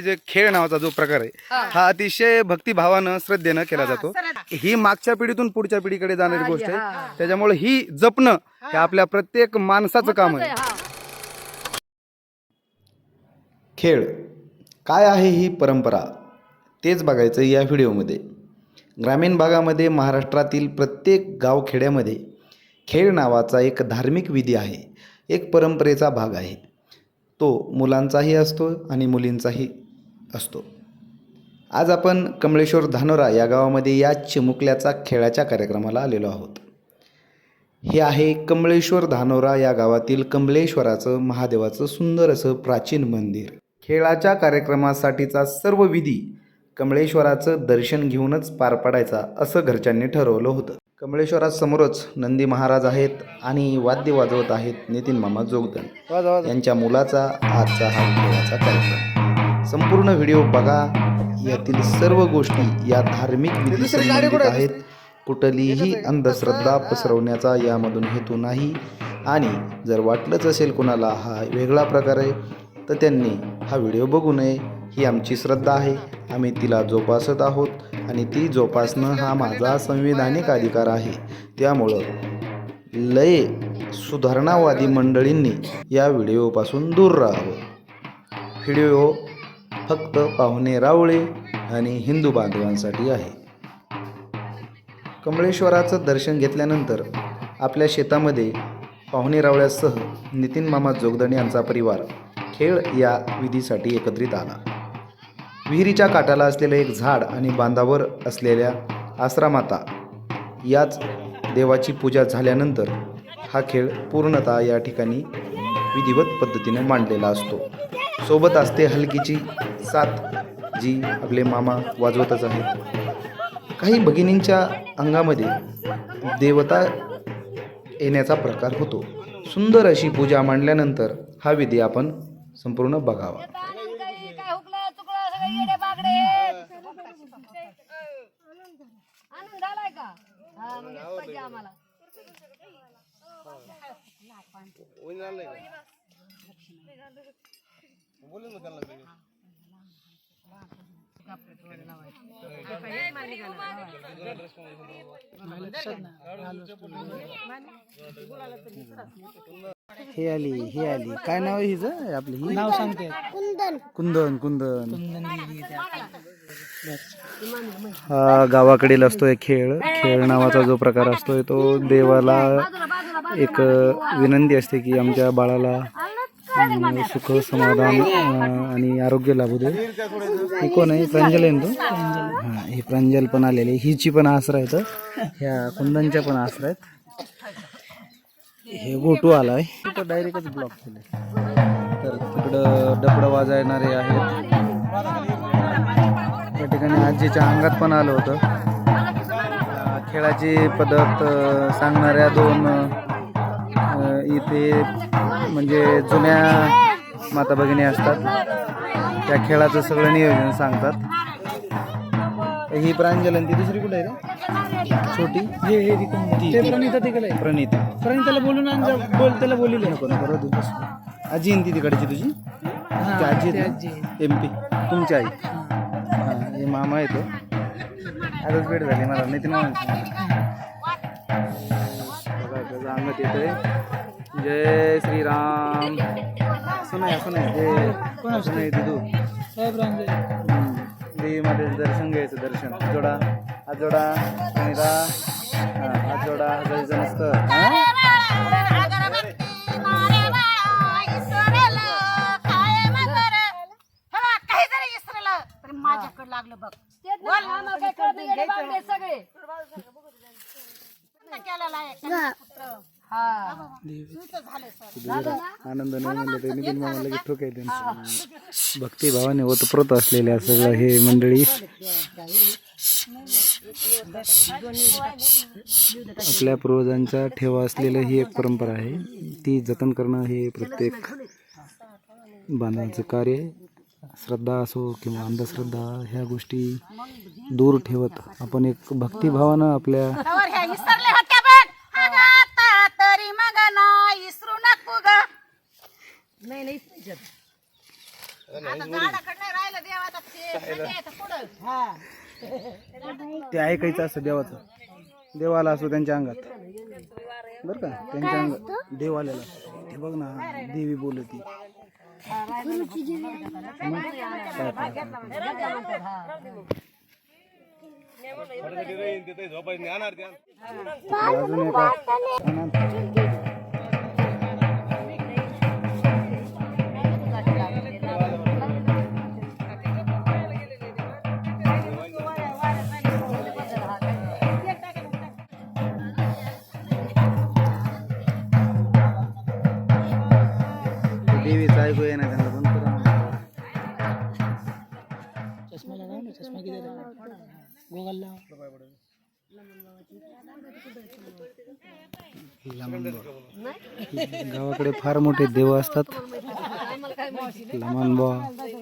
हे जे खेळ नावाचा जो प्रकार आहे हा. अतिशय भक्तिभावानं श्रद्धेनं केला जातो. ही मागच्या पिढीतून पुढच्या पिढीकडे जाणारी गोष्ट आहे. त्याच्यामुळे ही जपणं हे आपल्या प्रत्येक माणसाचं काम आहे. खेळ. काय आहे ही परंपरा? तेच बघायचं या व्हिडिओमध्ये. ग्रामीण भागामध्ये महाराष्ट्रातील प्रत्येक गावखेड्यामध्ये खेळ नावाचा एक धार्मिक विधी आहे. एक परंपरेचा भाग आहे. तो मुलांचाही असतो आणि मुलींचाही. असतो. आज आपण कमळेश्वर धानोरा या गावामध्ये या चिमुकल्याचा खेळाच्या कार्यक्रमाला आलेलो आहोत. हे आहे कमळेश्वर धानोरा या गावातील कमलेश्वराचं महादेवाचं सुंदर असं प्राचीन मंदिर. खेळाच्या कार्यक्रमासाठीचा सर्व विधी कमळेश्वराचं दर्शन घेऊनच पार पाडायचा असं घरच्यांनी ठरवलं होतं. कमळेश्वरासमोरच नंदी महाराज आहेत आणि वाद्य वाजवत आहेत नितीन मामा जोगदन. यांच्या मुलाचा आजचा हा खेळाचा कार्यक्रम. संपूर्ण व्हिडिओ बघा. यातील सर्व गोष्टी या धार्मिक विधी संबंधित आहेत. कुठलीही अंधश्रद्धा पसरवण्याचा यामधून हेतू नाही. आणि जर वाटलंच असेल कोणाला हा वेगळा प्रकार आहे तर त्यांनी हा व्हिडिओ बघू नये. ही आमची श्रद्धा आहे. आम्ही तिला जोपासत आहोत. आणि ती जोपासणं हा माझा संविधानिक अधिकार आहे. त्यामुळं लय सुधारणावादी मंडळींनी या व्हिडिओपासून दूर राहावं. व्हिडिओ फक्त पाहुणे रावळे आणि हिंदू बांधवांसाठी आहे. कमळेश्वराचं दर्शन घेतल्यानंतर आपल्या शेतामध्ये पाहुणे रावळ्यासह नितीन मामा जोगदणे यांचा परिवार खेळ या विधीसाठी एकत्रित आला. विहिरीच्या काठाला असलेलं एक झाड आणि बांधावर असलेल्या आश्रामाता याच देवाची पूजा झाल्यानंतर हा खेळ पूर्णतः या ठिकाणी विधिवत पद्धतीने मांडलेला असतो. सोबत असते हलकीची साथ जी आपले मामा वाजवतच आहेत. काही भगिनींच्या अंगामध्ये देवता येण्याचा प्रकार होतो. सुंदर अशी पूजा मांडल्यानंतर हा विधी आपण संपूर्ण बघावा. काही सगळे का हा हे आली हे आली. काय नाव आहे हिचं? आपली ही? नाव सांगते. कुंदन. कुंदन हा गावाकडील असतोय खेळ. खेळ नावाचा जो प्रकार असतोय तो देवाला एक विनंती असते की आमच्या बाळाला सुख समाधान आणि आरोग्य लाभू दे. ही कोण आहे? प्रांजल आहे तो? हा हे प्रांजल पण आलेले. हिची पण आसरा आहेत ह्या कुंदनच्या पण आसरा आहेत. हे गोटू आलाय. तिथं डायरेक्टच ब्लॉक केले तर तिकडं डबडं वाजवणारे आहेत. त्या ठिकाणी आजीच्या अंगात पण आलं होतं. खेळाची पद्धत सांगणाऱ्या दोन इथे म्हणजे जुन्या माता भगिनी असतात. त्या खेळाचं सगळं नियोजन सांगतात. ही प्रांजल आणि ती दुसरी कुठे आहे रे? छोटी? हे हे ती प्रणिता तिकडे प्रणिता. प्रणिताला बोलून बोल त्याला बोलले नको नको. आजी आहे ती तिकडची तुझी? ती आजी एम पी तुमची आई. हा. हे मामा आहे तो. आजच भेट झाली मला. नितीन मामा. अंगत येतोय. जय श्रीराम. असं नाही असं नाही ते कोण असं नाही तू हम्म. देवी मातेचं दर्शन घ्यायचं दर्शन. जोडा हात जोडा सुनीता. हा हात जोडा जायचं नसतं हा? माझ्याकडे लागलं बघ सगळे. केलेला आहे हा आनंद नाही म्हणलं ते नितीन मामा लगेच ठोकाय त्यांचं भक्तिभावाने ओतप्रोत असलेल्या सगळं हे मंडळी. आपल्या पूर्वजांच्या ठेवा असलेलं ही एक परंपरा आहे. ती जतन करणं हे प्रत्येक बांधवाचं कार्य आहे. श्रद्धा असो किंवा अंधश्रद्धा ह्या गोष्टी दूर ठेवत आपण एक भक्तिभावानं आपल्या तवर ह्या इसरले होत्या बघ अगं आता तरी मग ना इसरू नको ग नाही नाही आता गाडाकडे नाही राहिलं देवा ते ऐकायचं असतं देवाचं देवाला असो त्यांच्या अंगात बरं का त्यांच्या अंगात देव आलेला ते बघ ना देवी बोलती अजून एका गावाकडे फार मोठे देव असतात लहान बुवा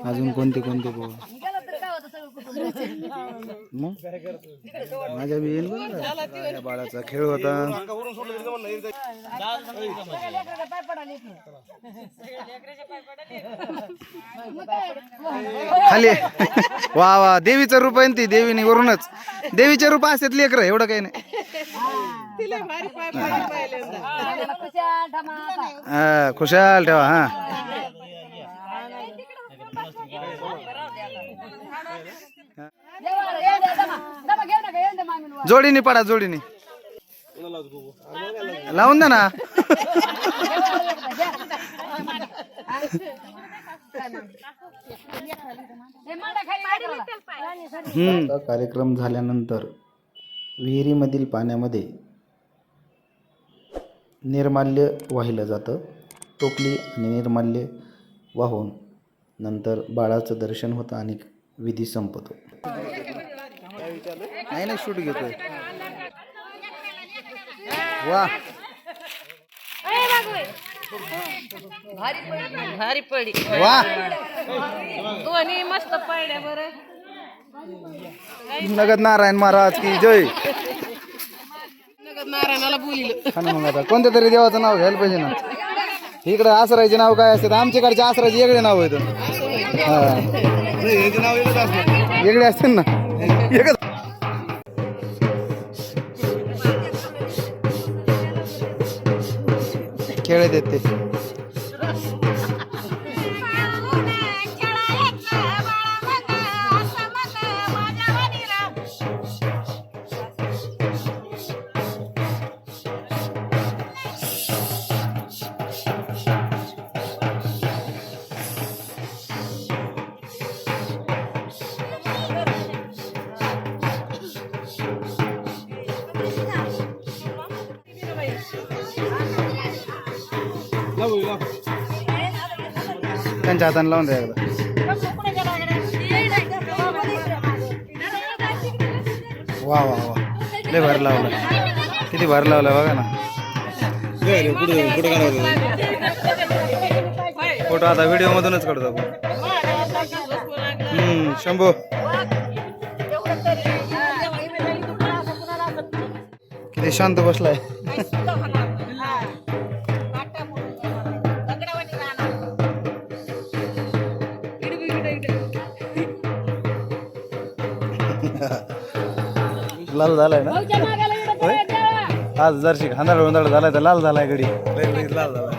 अजून कोणते कोणते बुवा गेलं तरी काय होतं सगळं कुटुंब मग? माझ्या बी येईल बरं. बाळाचा खेळ होता. खाली. वा वा. देवीचं रूप आहे ना ती देवीने वरूनच. देवीचे रूप असतात लेकर एवढं काही नाही. खुशाल ठेवा हा देवाला येऊ दे, दमा. दमा घेऊ नका, येऊ दे मामीला. जोडीने पडा जोडीने. लावून द्या ना. कार्यक्रम झाल्यानंतर विहिरीमधील पाण्यामध्ये निर्माल्य वाहिलं जातं. टोपली आणि निर्माल्य वाहून नंतर बाळाचं दर्शन होतं आणि विधी संपतो. नाही नाही शूट घेतोय. वा. भारी पडी. वा. दोन्ही मस्त पडल्या बरं. नगद नारायण महाराज की जय. नारायणाला बोलिलं. मग आता कोणत्या तरी देवाचं नाव घ्यायला पाहिजे ना. इकडे आसरायचे नाव काय असतात? आमच्याकडचे आसराचे वेगळे नाव आहेत. हा. वेगळे असतील ना. एकच. खेळत येते त्यांच्या हाताने लावून द्या एकदा. वा वा वा. लय भर लावला. किती भर लावला बघा ना. फोटो आता व्हिडिओ मधूनच काढतो आपण. हम्म शंभू. किती शांत बसलाय. लाल झालाय ना? होय? आज जरशी खांदाळ उंदाळ झालाय तर लाल झालाय गडी लाल झालाय.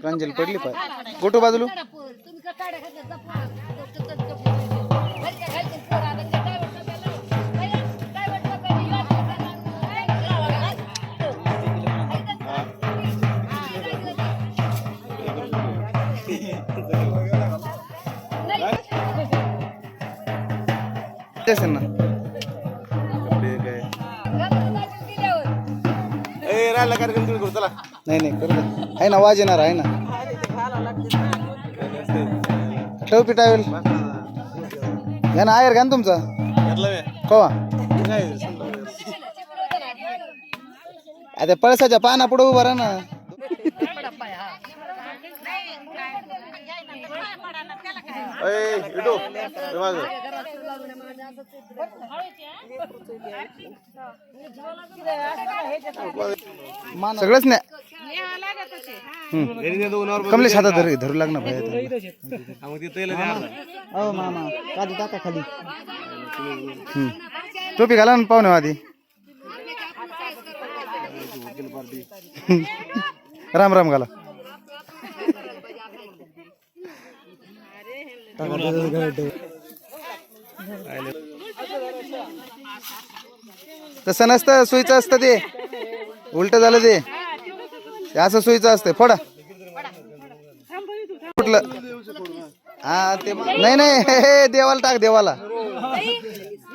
प्रांजल पडली पाय गोटो बाजूला तुम्ही नाही नाही करू दे. आहे ना वाज येणार आहे ना. ठेव पिटावेल घ्या ना आयर घ्या ना तुमचा. कवा? आता पळसाच्या पाना पुढे उभा राहा ना. सगळंच नाही. कमलेश हातात धरू धरू लागणार भाई मामा काजू टाका खाली. टोपी घाला ना पाहुणे आधी. राम राम घाला. तसं नसतं सुईचं असतं ते. उलट झालं ते. ते असं सुईचं असतं फोडा. कुठलं हा ते नाही नाही हे, हे, देवाला टाक देवाला.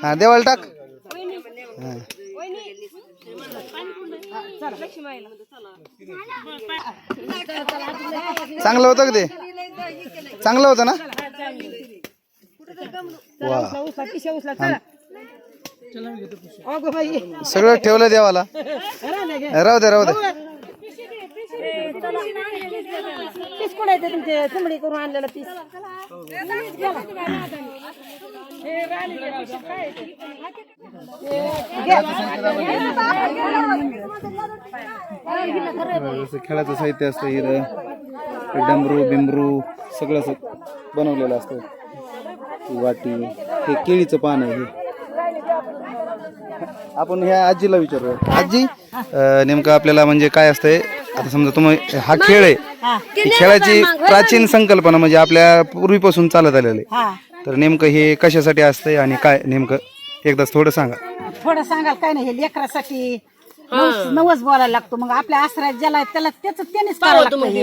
हा देवाला टाक. हा. चांगलं होतं का ते? चांगलं होतं ना? वा. सगळं ठेवलं देवाला. राहू दे राहू दे. पीस कुडायचं तुमचे? चमडी करून आणलेलं पीस जसं खेळाचं साहित्य असतं हिरं डमरू बिमरू सगळं असं बनवलेलं असतं. वाटी हे केळीचं पान आहे हे. आपण ह्या आजीला विचारू आजी अं, नेमकं आपल्याला म्हणजे काय असतंय? आता समजा तुम्ही हा खेळ आहे. ही. खेळाची प्राचीन संकल्पना म्हणजे आपल्या पूर्वीपासून चालत आलेलं आहे. तर नेमकं हे कशासाठी असतंय आणि काय नेमकं? एकदाच थोडं सांगा. थोडं सांगाल काय नाही हे लेकरासाठी नवस नवस बोलायला लागतो. मग आपल्या आश्रयात ज्याला त्याला त्याच त्यानेच करावं लागतं. हे.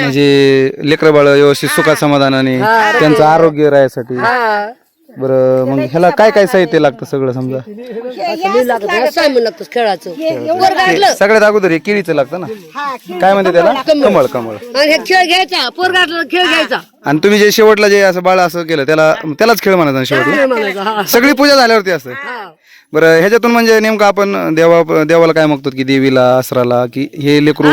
म्हणजे लेकरं बाळ व्यवस्थित सुखा समाधानाने त्यांचं आरोग्य राहायसाठी. बरं मग ह्याला काय काय साहित्य लागतं सगळं समजा? खेळाचं. सगळ्यात अगोदर हे केळीचं लागतं ना? हा, काय म्हणते त्याला? कमळ कमळ आणि हे खेळ घ्यायचा पोरगाटला खेळ घ्यायचा. आणि तुम्ही जे शेवटला जे असं बाळ असं केलं त्याला त्यालाच खेळ म्हणायचा ना शेवटला सगळी पूजा झाल्यावरती असते बरं ह्याच्यातून म्हणजे नेमकं आपण देवा देवाला काय मागतो की देवीला असराला की हे लेकरू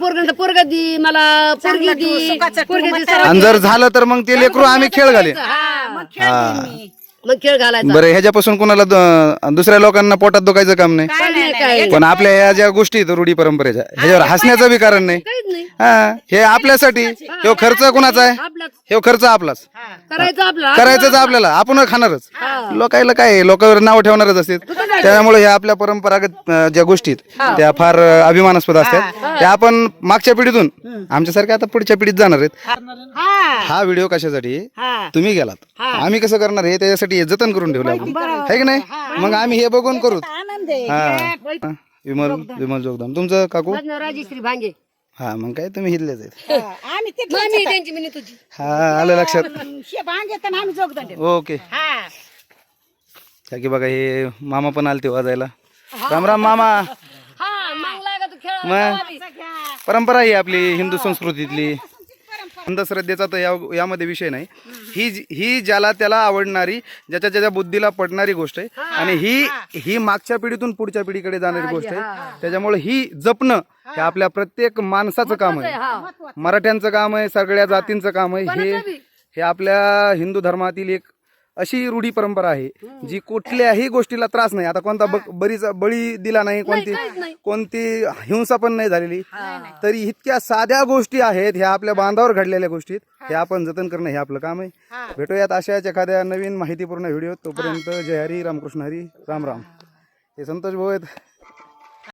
पोरगा पोरगा दी मला पोरगी दी पोरगी दी आणि जर झालं तर मग ते लेकरू आम्ही खेळ घाले मग खेळते मी. मग खेळ घालायचा. बरं ह्याच्यापासून कोणाला द- दुसऱ्या लोकांना पोटात दुखायचं काम नाही? काय नाही, नाही. पण आपल्या या ज्या गोष्टी आहेत रूढी परंपरेच्या ह्याच्यावर हसण्याचं बी कारण नाही. काहीच नाही. हा हे आपल्यासाठी हे खर्च कुणाचा आहे? आपलाच. हे खर्च आपलाच. करायचं आपला करायचंच आपल्याला आपण खाणारच. लोकायला काय आहे, लोकांवर नाव ठेवणारच असतात त्यामुळे ह्या आपल्या परंपरागत अं, ज्या गोष्टी आहेत त्या फार अं, अभिमानास्पद असतात. त्या आपण मागच्या पिढीतून आमच्यासारख्या आता पुढच्या पिढीत जाणार आहेत. हा. हा व्हिडिओ कशासाठी? हा. तुम्ही गेलात. आम्ही कसं करणार हे? त्याच्यासाठी हे जतन करून ठेवलं आपण. आहे की नाही? मग आम्ही हे बघून करू. आनंद आहे. हा. हा. विमल विमल जोगदाम तुमचं काकू? राजश्री भांगे. हा मग काय तुम्ही हिरलेच आहेत. हा, आम्ही ते मी त्यांची मिनी तुझी. हा आलं लक्षात. शे भांग येतं आणि आम्ही जोगदंड ओके. हा. की बघा हे मामा पण आलते वाजायला. राम राम मामा. हा मग? लागत खेळ मग परंपरा ही आपली हिंदू संस्कृतीतली. अंधश्रद्धेचा तर या यामध्ये विषय नाही. ही जी- ही ज्याला त्याला आवडणारी ज्याच्या ज्याच्या बुद्धीला पडणारी गोष्ट आहे. आणि ही ही. मागच्या पिढीतून पुढच्या पिढीकडे जाणारी गोष्ट आहे. त्याच्यामुळे ही जपणं हे आपल्या प्रत्येक माणसाचं काम आहे. मराठ्यांचं काम आहे सगळ्या जातींचं काम आहे. हे हे आपल्या हिंदू धर्मातील एक अशी रूढी परंपरा आहे जी कुठल्याही गोष्टीला त्रास नाही. आता कोणता बरीचा बळी दिला नाही कोणती कोणती हिंसा पण नाही झालेली. तरी इतक्या साध्या गोष्टी आहेत ह्या आपल्या बांधावर घडलेल्या गोष्टी आहेत. हे. आपण जतन करणं हे आपलं काम आहे. भेटूयात अशाच एखाद्या नवीन माहितीपूर्ण व्हिडिओ तोपर्यंत जय हरी रामकृष्ण हरी राम राम. हे संतोष भाऊ आहेत.